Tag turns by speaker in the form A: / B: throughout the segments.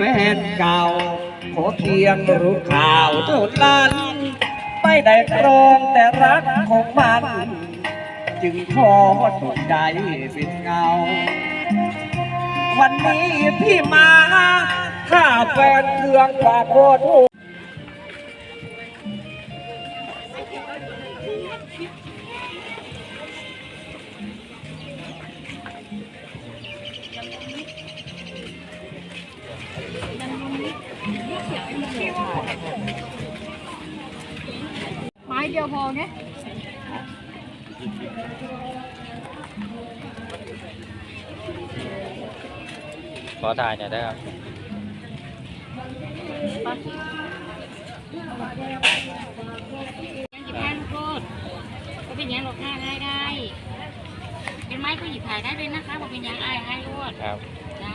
A: แฟนเก่า ขอเพียงรู้ข่าวเท่านั้นไม่ได้ครองแต่รักของมัน จึงขอสนใจเป็นเงา วันนี้พี่มา ถ้าแฟนเครื่องฝากโคต
B: ไม้เดียวพอไง
C: ขอถ่ายหน่อยได้ครับ
D: หยิบแป้นโคตรก็เป็นยังหลบหน้าได้ได้เป็นไม้ก็หยิบถ่ายได้เลยนะคะบอกเป็นยังอายให้รวด
C: ครับ
D: จ้า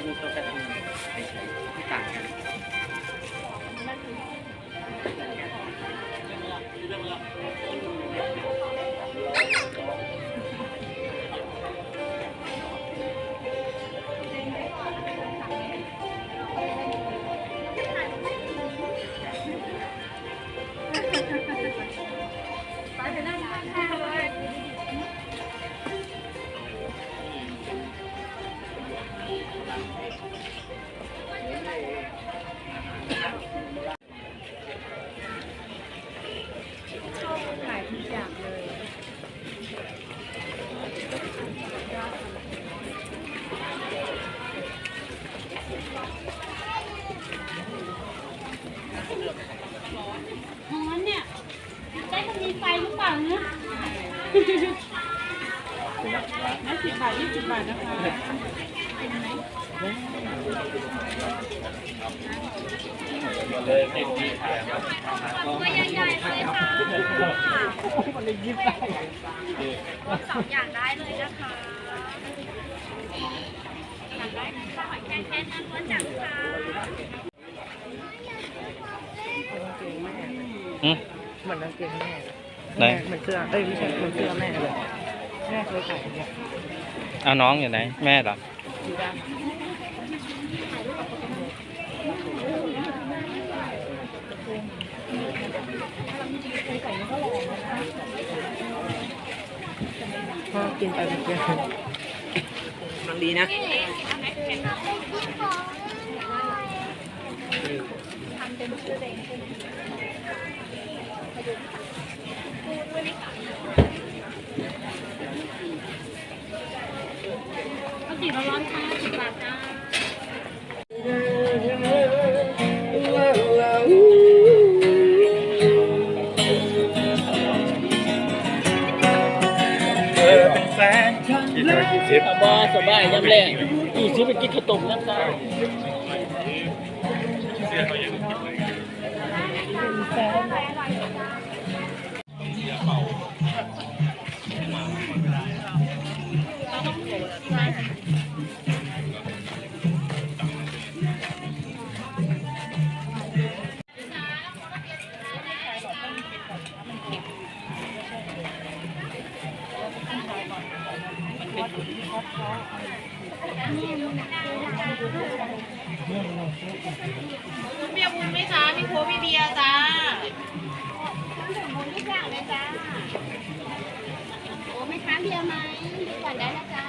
A: จะมีตัวการ์ตูนที่ต่างกัน
B: ทุกอย่างเลย
D: หอนเนี่ยได้มันมีไฟหรือเปล่าเนะ
B: น่าสิบบาทยี่สิบบาทนะคะ
D: ตัวใหญ่ๆเลยค่ะสองอย่างได้เลยนะคะอยากได้ข้าวหอยแครงแค่นั้นล้วนจังค่ะ
C: อืม
A: เหมือนกางเกงแม่
C: ไหน
A: เหมือนเสื้อเอ้ยไม่ใช่เหมือนเสื้อแม่เลยแม่เคยขายเนี่ย
C: เอาน้องอยู่ไหน แม่เหรอ
A: สีดำพ่อกินไปเมื่อกี้มันดีนะ
D: ข้าวจี่ร้อนๆค่ะสิบบาทจ้า
E: สบายสบายน้ำแรงอีซื้อไปกินข้าวต้มน้ำตาล
D: เเบียร์บุญไหมจ้ามีโค้กมีเบียร์จ้า
F: บุญทุกอย่างเลยจ้าโอ้ไม่ค้าเบียร์ไหมดูก่อนได้นะจ๊ะ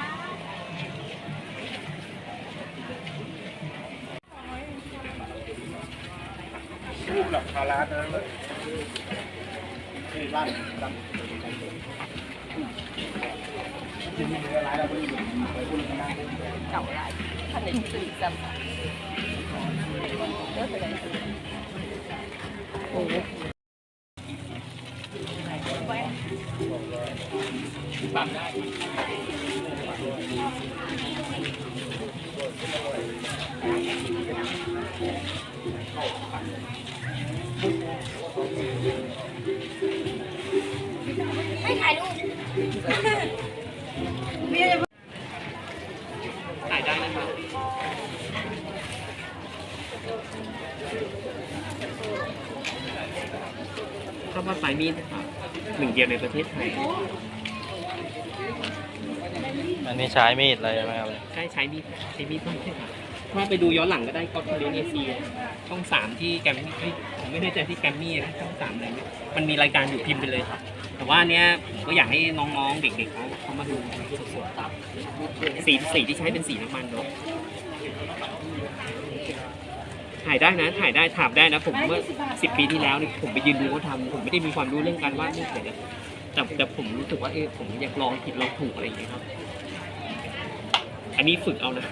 G: cẩu lại thân đấy tự dầm đớt rồi đấy Hãy subscribe cho kênh Ghiền Mì Gõ Để không bỏ lỡ những video hấp dẫn
H: ถ่ายได้นะครับข้าวผัดสายมีดนะครับหนึ่งเดียวในประเทศไทย
C: อันนี้ใช้มีดเลยใช่ไหมครับ
H: ใช่ใช้มีดใช้มีดต้องใช่ค่ะถ้าไปดูย้อนหลังก็ได้ก็ทะเลเอเชียช่องสามที่แกรมมี่เอ้ยผมไม่แน่ใจที่แกรมมี่นะช่องสามอะไรเนี่ยมันมีรายการอยู่พิมพ์ไปเลยครับ แต่ว่าอันเนี้ยผมก็อยากให้น้องๆเด็กๆเขาเขามาดูสดสับสีสีที่ใช้เป็นสีน้ำมันเนาะถ่ายได้นะถ่ายได้ถามได้นะผมเมื่อสิบปีที่แล้วนี่ผมไปยืนดูเขาทำผมไม่ได้มีความรู้เรื่องการวาดรูปเลยนะแต่แต่ผมรู้สึกว่าเออผมอยากลองผิดลองถูกอะไรอย่างเงี้ยครับ อันนี้ฝึกเอานะ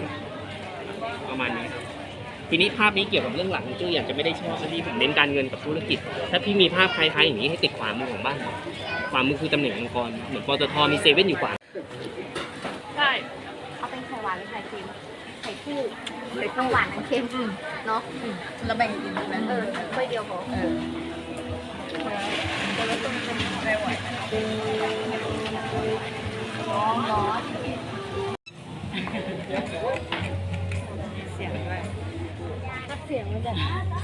H: ประมาณนี้ครับ ทีนี้ภาพนี้เกี่ยวกับเรื่องหลังจื้ออยากจะไม่ได้ชอบอันนี้ผมเน้นการเงินกับธุรกิจ ถ้าพี่มีภาพคล้ายๆอย่างนี้ให้ติดขวามือของบ้านขวามือคือตำแหน่งมังกรเหมือนปตทมีเซเว่นอยู่ขวา
F: ได้เอาเป็นไข่หวานหรือไข่เค็มไข่คู่ไข่คู่หวานทั้งเค็มเนาะแล้วแบ่งกินไหมเออถ้วยเดียวพอเออร้วก็จะไม่ไหว Yeah.